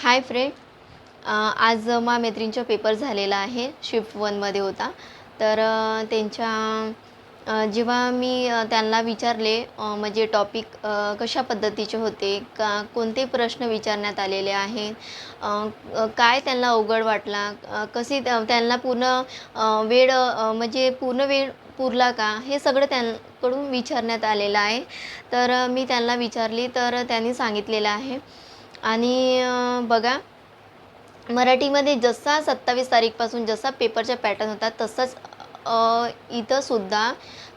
Hi friend. आज मा मैत्रिणीचा पेपर झालेला आहे शिफ्ट वनमध्ये होता. तर त्यांच्या जेव्हा मी त्यांना विचारले म्हणजे टॉपिक कशा पद्धतीचे होते का कोणते प्रश्न विचारण्यात आलेले आहेत काय त्यांना अवघड वाटला कसे त्यांना पूर्ण वेळ म्हणजे पूर्ण वेळ पुरला का हे सगळं त्यांकडून विचारण्यात आलेलं आहे. तर मी त्यांना विचारली तर त्यांनी सांगितलेलं आहे आणि बघा मराठीमध्ये जसा सत्तावीस तारीखपासून जसा पेपरचा पॅटर्न होता तसाच इथंसुद्धा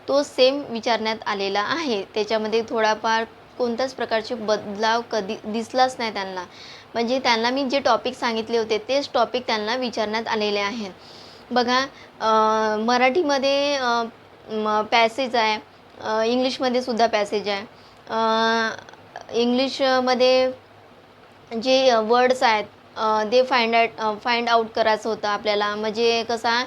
तो सेम विचारण्यात आलेला आहे. त्याच्यामध्ये थोडाफार कोणत्याच प्रकारचे बदलाव कधी दिसलाच नाही त्यांना. म्हणजे त्यांना मी जे टॉपिक सांगितले होते तेच टॉपिक त्यांना विचारण्यात आलेले आहेत. बघा मराठीमध्ये पॅसेज आहे. इंग्लिशमध्ये सुद्धा पॅसेज आहे. इंग्लिशमध्ये म्हणजे, जे वर्ड्स आहेत ते फाइंड आउट फाइंड आउट करायचं होतं आपल्याला. म्हणजे कसा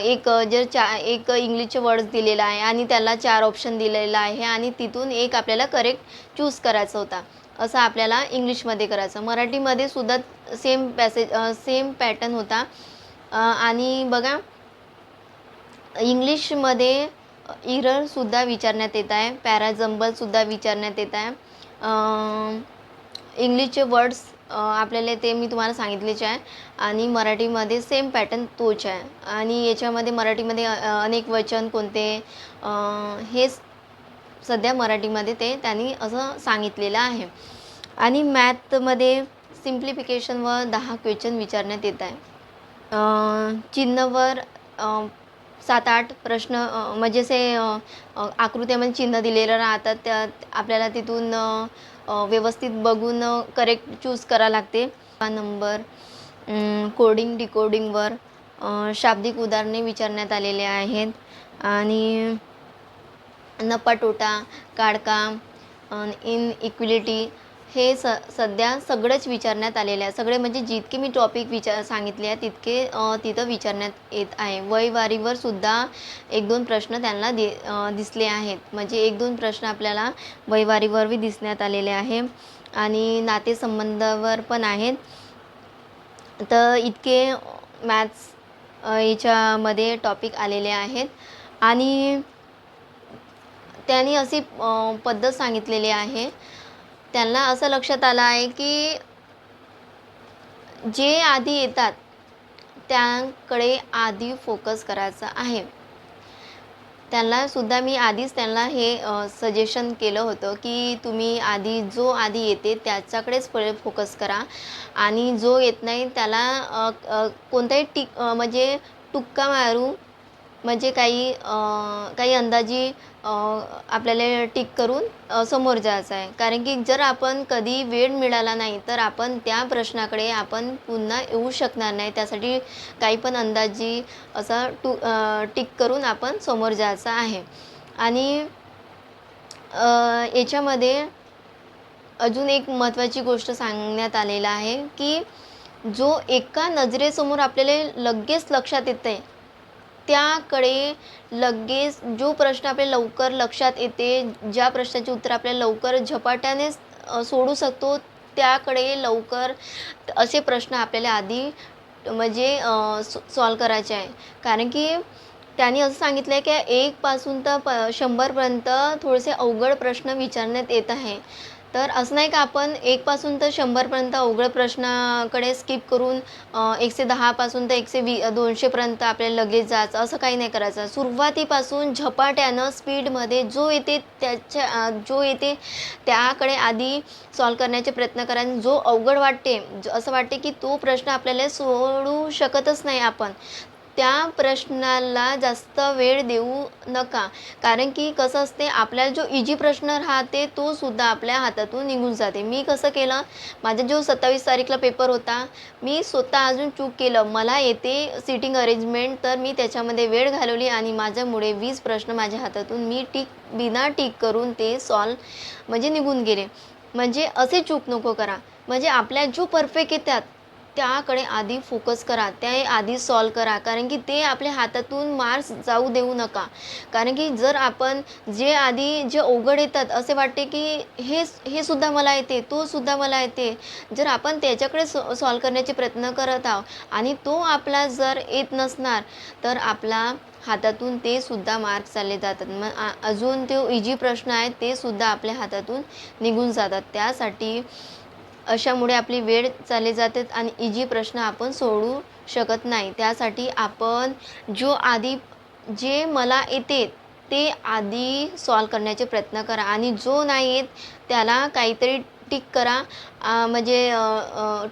एक जर चा एक इंग्लिशचे वर्ड्स दिलेला आहे आणि त्याला चार ऑप्शन दिलेला आहे आणि तिथून एक आपल्याला करेक्ट चूज करायचा होता. असं आपल्याला इंग्लिशमध्ये करायचं. मराठीमध्ये सुद्धा सेम पॅसेज सेम पॅटर्न होता. आणि बघा इंग्लिशमध्ये इररसुद्धा विचारण्यात येत आहे. पॅराजंबलसुद्धा विचारण्यात येत आहे. इंग्लिशचे वर्ड्स आपल्याला ते मी तुम्हाला सांगितलेचे आहे. आणि मराठीमध्ये सेम पॅटर्न तोच आहे. आणि याच्यामध्ये मराठीमध्ये अनेक वचन कोणते हे सध्या मराठीमध्ये ते त्यांनी असं सांगितलेलं आहे. आणि मॅथमध्ये सिम्प्लिफिकेशनवर व दहा क्वेश्चन विचारण्यात येत आहे. चिन्हवर सात आठ प्रश्न म्हणजे असे आकृत्यामध्ये चिन्ह दिलेलं राहतात. त्या आपल्याला तिथून व्यवस्थित बघून करेक्ट चूज करा लागते. हा नंबर कोडिंग डिकोडिंगवर शाब्दिक उदाहरणे विचारण्यात आलेले आहेत. आणि नपाटोटा काडका इन इक्विलिटी हे स सध्या सगळंच विचारण्यात आलेलं आहे. सगळे म्हणजे जितके मी टॉपिक विचार सांगितले आहे तितके तिथं विचारण्यात येत आहे. वयवारीवर सुद्धा एक दोन प्रश्न त्यांना दि दिसले आहेत. म्हणजे एक दोन प्रश्न आपल्याला वयवारीवर बी दिसण्यात आलेले आहे. आणि नातेसंबंधावर पण आहेत. तर इतके मॅथ्स याच्यामध्ये टॉपिक आलेले आहेत. आणि त्यांनी अशी पद्धत सांगितलेली आहे. त्यांना असं लक्षात आलं आहे की जे आधी येतात त्यांकडे आधी फोकस करायचा आहे. त्यांना सुद्धा मी आधीच त्यांना हे सजेशन केलं होतं की तुम्ही आधी जो आधी येते त्याच्याकडेच पहिले फोकस करा. आणि जो येत नाही त्याला कोणताही टिक म्हणजे टुक्का मारू म्हणजे काही काही अंदाजी आपल्याला टिक करून समोर जायचं आहे. कारण की जर आपण कधी वेळ मिळाला नाही तर आपण त्या प्रश्नाकडे आपण पुन्हा येऊ शकणार नाही. त्यासाठी काही पण अंदाजी असा टू टिक करून आपण समोर जायचं आहे. आणि याच्यामध्ये अजून एक महत्त्वाची गोष्ट सांगण्यात आलेलं आहे की जो एका नजरेसमोर आपल्याला लगेच लक्षात येते त्याकडे लगेच जो प्रश्न आपल्या लवकर लक्षात येते ज्या प्रश्नाचे उत्तर आपल्याला लवकर झपाट्याने सोडू शकतो त्याकडे लवकर असे प्रश्न आपल्याला आधी म्हणजे सॉल्व करायचे आहे. कारण की त्यांनी असं सांगितलं आहे की एकपासून तर प शंभरपर्यंत थोडेसे अवघड प्रश्न विचारण्यात येत आहे. तर असं नाही का आपण एकपासून तर शंभरपर्यंत अवघड प्रश्नाकडे स्किप करून एकशे दहापासून तर एकशे वी दोनशेपर्यंत आपल्याला लगेच जायचं असं काही नाही करायचं. सुरुवातीपासून झपाट्यानं स्पीडमध्ये जो येते त्याच्या जो येते त्याकडे आधी सॉल्व करण्याचे प्रयत्न करा आणि जो अवघड वाटते ज- असं वाटते की तो प्रश्न आपल्याला सोडू शकतच नाही आपण. त्या प्रश्नाला जास्त वेळ देऊ नका. कारण की कसं असते आपल्याला जो इजी प्रश्न राहते तो सुद्धा आपल्या हातातून निघून जाते. मी कसं केलं माझा जो सत्तावीस तारीखला पेपर होता मी स्वतः अजून चूक केलं. मला येते सिटिंग अरेंजमेंट तर मी त्याच्यामध्ये वेळ घालवली आणि माझ्यामुळे वीस प्रश्न माझ्या हातातून मी टिक बिना टिक करून ते सॉल्व म्हणजे निघून गेले. म्हणजे असे चूक नको करा. म्हणजे आपल्या जो परफेक्ट येतात त्याकडे आधी फोकस करा ते आधी सॉल्व करा कारण की ते आपल्या हातातून मार्क्स जाऊ देऊ नका. कारण की जर आपण जे आधी जे अवघड येतात असे वाटते की हे हे सुद्धा मला येते तो सुद्धा मला येते. जर आपण त्याच्याकडे सॉ सॉल्व करण्याचे प्रयत्न करत आहोत आणि तो आपला जर येत नसणार तर आपला हातातून ते सुद्धा मार्क्स चालले जातात. मग अजून तो इजी प्रश्न आहेत ते सुद्धा आपल्या हातातून निघून जातात. त्यासाठी अशामुळे आपली वेळ चालली जाते आणि इजी प्रश्न आपण सोडवू शकत नाही. त्यासाठी आपण जो आधी जे मला येते ते आधी सॉल्व करण्याचे प्रयत्न करा आणि जो नाही येत त्याला काहीतरी टिक करा. म्हणजे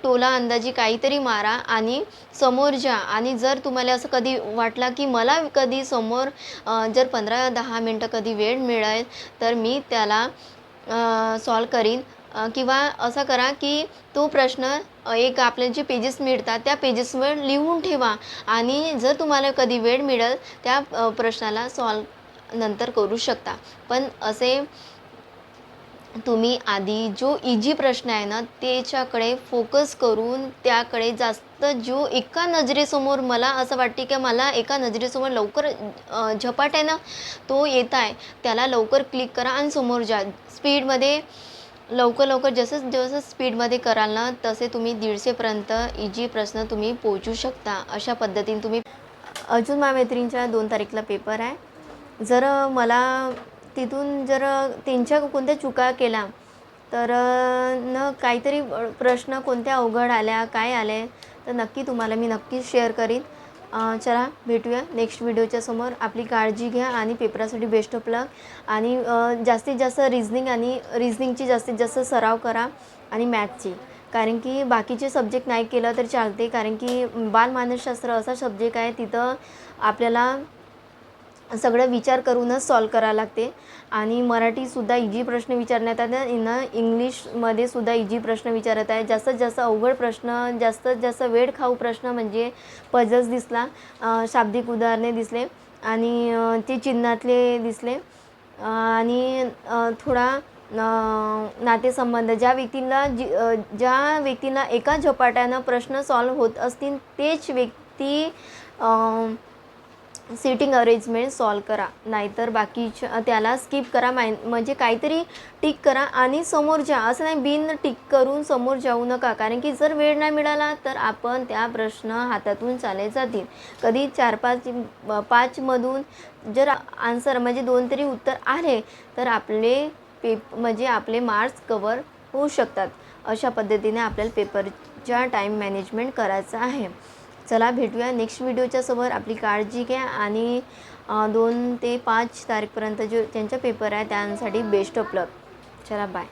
टोला अंदाजी काहीतरी मारा आणि समोर जा. आणि जर तुम्हाला असं कधी वाटला की मला कधी समोर जर पंधरा दहा मिनटं कधी वेळ मिळेल तर मी त्याला सॉल्व करीन. किंवा असं करा की तो प्रश्न एक आपले जे पेजेस मिळतात त्या पेजेसवर लिहून ठेवा. आणि जर तुम्हाला कधी वेळ मिळेल त्या प्रश्नाला सॉल्व नंतर करू शकता. पण असे तुम्ही आधी जो इजी प्रश्न आहे ना त्याच्याकडे फोकस करून त्याकडे जास्त जो एका नजरेसमोर मला असं वाटते की मला एका नजरेसमोर लवकर झपाट्यानं तो येत आहे त्याला लवकर क्लिक करा आणि समोर जा. स्पीडमध्ये लवकर लवकर जसं जसं स्पीडमध्ये कराल ना तसे तुम्ही दीडशेपर्यंत इजी प्रश्न तुम्ही पोहोचू शकता. अशा पद्धतीने तुम्ही अजून माझ्या दोन तारीखला पेपर आहे. जर मला तिथून जर त्यांच्या कोणत्या चुका केल्या तर न काहीतरी प्रश्न कोणत्या अवघड आल्या काय आले तर नक्की तुम्हाला मी नक्कीच शेअर करीन. चला भेटूया नेक्स्ट व्हिडिओच्या समोर. आपली काळजी घ्या आणि पेपरासाठी बेस्ट ऑफ लक आणि जास्तीत जास्त रिझनिंग आणि रिझनिंगची जास्तीत जास्त सराव करा आणि मॅथची कारण की बाकीचे सब्जेक्ट नाही केलं तर चालते. कारण की बालमानसशास्त्र असा सब्जेक्ट आहे तिथं आपल्याला सगळं विचार करूनच सॉल्व करावं लागते. आणि मराठीसुद्धा इजी प्रश्न विचारण्यात आहे ना इंग्लिशमध्ये सुद्धा इजी प्रश्न विचारत आहे. जास्तीत जास्त अवघड प्रश्न जास्तीत जास्त वेळ खाऊ प्रश्न म्हणजे पजल्स दिसला. शाब्दिक उदाहरणे दिसले. आणि ते चिन्हातले दिसले. आणि थोडा नातेसंबंध. ज्या व्यक्तीला जी ज्या व्यक्तीला एका झपाट्यानं प्रश्न सॉल्व होत असतील तेच व्यक्ती सिटिंग अरेंजमेंट सॉल्व करा. नाहीतर बाकीच्या त्याला स्किप करा. माय म्हणजे काहीतरी टिक करा आणि समोर जा. असं नाही बिन टिक करून समोर जाऊ नका. कारण की जर वेळ नाही मिळाला तर आपण त्या प्रश्न हातातून चाले जातील. कधी चार पाच पाचमधून जर आन्सर म्हणजे दोन तरी उत्तर आले तर आपले पेप म्हणजे आपले मार्क्स कवर होऊ शकतात. अशा पद्धतीने आपल्याला पेपरच्या टाईम मॅनेजमेंट करायचं आहे. चला भेटूया नेक्स्ट व्हिडिओच्या समोर. आपली काळजी घ्या आणि दोन ते पाच तारीखपर्यंत जो त्यांचा पेपर आहे त्यांसाठी बेस्ट ऑफ लक चला बाय